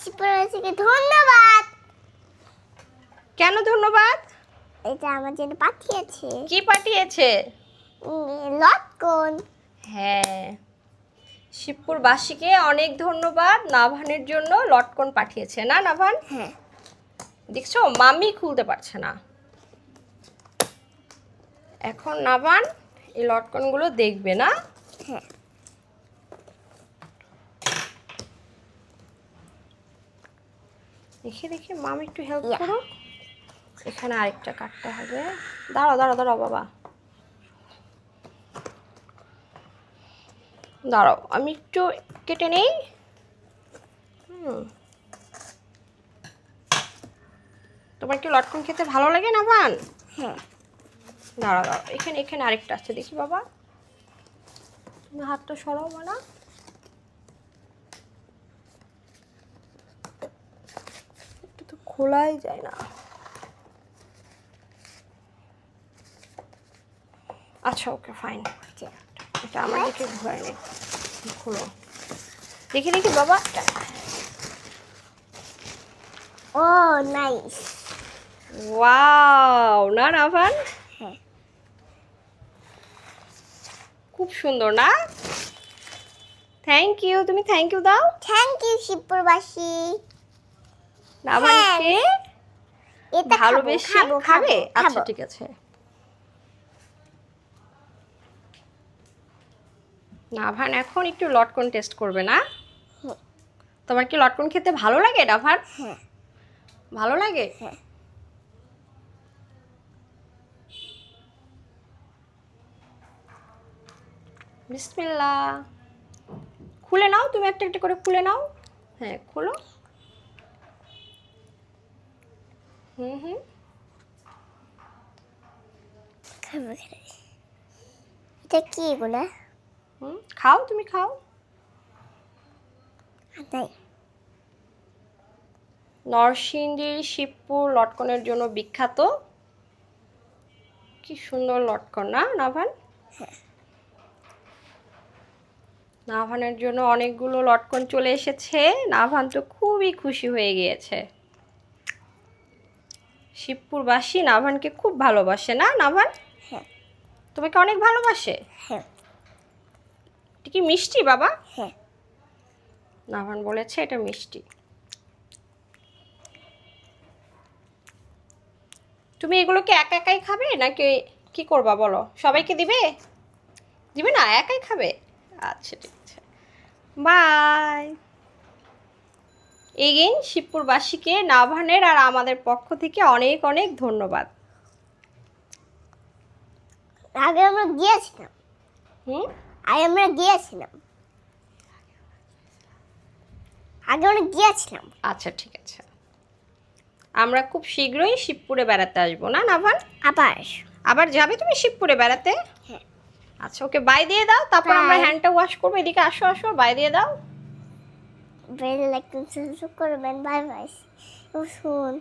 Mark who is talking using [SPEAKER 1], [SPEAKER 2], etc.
[SPEAKER 1] শিবপুরবাসীকে ধন্যবাদ।
[SPEAKER 2] কেন ধন্যবাদ?
[SPEAKER 1] এটা আমার জন্য পাঠিয়েছে।
[SPEAKER 2] কি পাঠিয়েছে?
[SPEAKER 1] লটকন।
[SPEAKER 2] হ্যাঁ। শিবপুরবাসীকে অনেক ধন্যবাদ নাভানের জন্য লটকন পাঠিয়েছে না নাভান?
[SPEAKER 1] হ্যাঁ।
[SPEAKER 2] দেখছ মাম্মি খুলতে পারছে না। এখন নাভান এই লটকনগুলো দেখবে না?
[SPEAKER 1] হ্যাঁ।
[SPEAKER 2] দেখি দেখি মামি একটু হেল্প করো এখানে আরেকটা কাটতে হবে। দাঁড়াও দাঁড়াও দাঁড়াও বাবা। দাঁড়াও আমি একটু কেটে নেই। হুম। তোমার কি লটকন খেতে ভালো লাগে না ভান?
[SPEAKER 1] হ্যাঁ।
[SPEAKER 2] দাঁড়াও দাঁড়াও এখানে এখানে আরেকটা আছে দেখি বাবা। তুমি হাতটা সরাও না এটা তো খোলাই যায় না। আচ্ছা ওকে ফাইন এটা আমার দিকে ঘুরাই নেই খোলো। দেখি দেখি বাবা।
[SPEAKER 1] ও নাইস
[SPEAKER 2] ওয়াও না রাভান
[SPEAKER 1] হ্যাঁ।
[SPEAKER 2] খুব সুন্দর না? থ্যাংক ইউ তুমি থ্যাংক ইউ দাও।
[SPEAKER 1] থ্যাংক ইউ শিবপুরবাসী।
[SPEAKER 2] রাভানকে
[SPEAKER 1] এটা খাব,
[SPEAKER 2] ভালোবেসে
[SPEAKER 1] খাবে
[SPEAKER 2] আচ্ছা ঠিক আছে। নাভান এখন একটু লটকন টেস্ট করবে না? তোমার কি লটকন খেতে ভালো লাগে নাভান?
[SPEAKER 1] হ্যাঁ।
[SPEAKER 2] ভালো লাগে?
[SPEAKER 1] হ্যাঁ।
[SPEAKER 2] বিসমিল্লা খুলে নাও তুমি একটা একটা করে খুলে নাও। হ্যাঁ খুলো। হুম হুম
[SPEAKER 1] খাব। এটা কি এগুলা
[SPEAKER 2] হুম খাও তুমি খাও
[SPEAKER 1] নাই
[SPEAKER 2] নরসিংদীর শিবপুর লটকনের জন্য বিখ্যাত কি সুন্দর লটকন না নাভান নাভানের জন্য অনেকগুলো লটকন চলে এসেছে নাভান তো খুবই খুশি হয়ে গিয়েছে শিবপুরবাসী নাভানকে খুব ভালোবাসে না নাভান?
[SPEAKER 1] হ্যাঁ।
[SPEAKER 2] তোমাকে অনেক ভালোবাসে?
[SPEAKER 1] হ্যাঁ।
[SPEAKER 2] এটা কি মিষ্টি বাবা?
[SPEAKER 1] হ্যাঁ।
[SPEAKER 2] নাভান বলেছে এটা মিষ্টি। তুমি এগুলোকে একা একাই খাবে নাকি কি করবা বলো? সবাইকে দিবে? দিবে না একাই খাবে? আচ্ছা ঠিক আছে। বাই এগেইন শিবপুরবাসীকে নাভানের আর আমাদের পক্ষ থেকে অনেক অনেক ধন্যবাদ।
[SPEAKER 1] আগে আমরা গিয়েছিলাম।
[SPEAKER 2] হুম?
[SPEAKER 1] আগে আমরা গিয়েছিলাম। আগে আমরা গিয়েছিলাম।
[SPEAKER 2] আচ্ছা ঠিক আছে। আমরা খুব শীঘ্রই শিবপুরে বেড়াতে আসব না নাভান?
[SPEAKER 1] আবার
[SPEAKER 2] আবার যাবে তুমি শিবপুরে বেড়াতে?
[SPEAKER 1] হ্যাঁ।
[SPEAKER 2] আচ্ছা ওকে বাই দিয়ে দাও তারপর আমরা হ্যান্ডটা ওয়াশ করব এদিকে আসো আসো বাই দিয়ে দাও।
[SPEAKER 1] বেল লাইক সাবস্ক্রাইব করবেন বাই বাই। শুন।